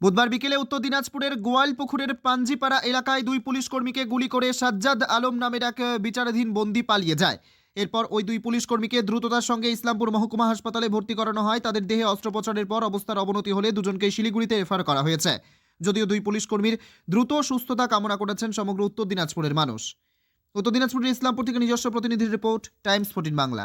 বুধবার বিকেলে উত্তর দিনাজপুরের গোয়ালপুকুরের পাঞ্জিপাড়া এলাকায় দুই পুলিশ কর্মীকে গুলি করে সাজ্জাদ আলম নামের এক বিচারাধীন বন্দি পালিয়ে যায়। এরপর ওই দুই পুলিশ কর্মীকে দ্রুততার সঙ্গে ইসলামপুর মহকুমা হাসপাতালে ভর্তি করানো হয়। তাদের দেহে অস্ত্রোপচারের পর অবস্থার অবনতি হলে দুজনকে শিলিগুড়িতে রেফার করা হয়েছে। যদিও দুই পুলিশ কর্মীর দ্রুত সুস্থতা কামনা করেছেন সমগ্র উত্তর দিনাজপুরের মানুষ। উত্তর দিনাজপুরের ইসলামপুর থেকে নিজস্ব প্রতিনিধির রিপোর্ট, টাইমস, ফোর্টিন বাংলা।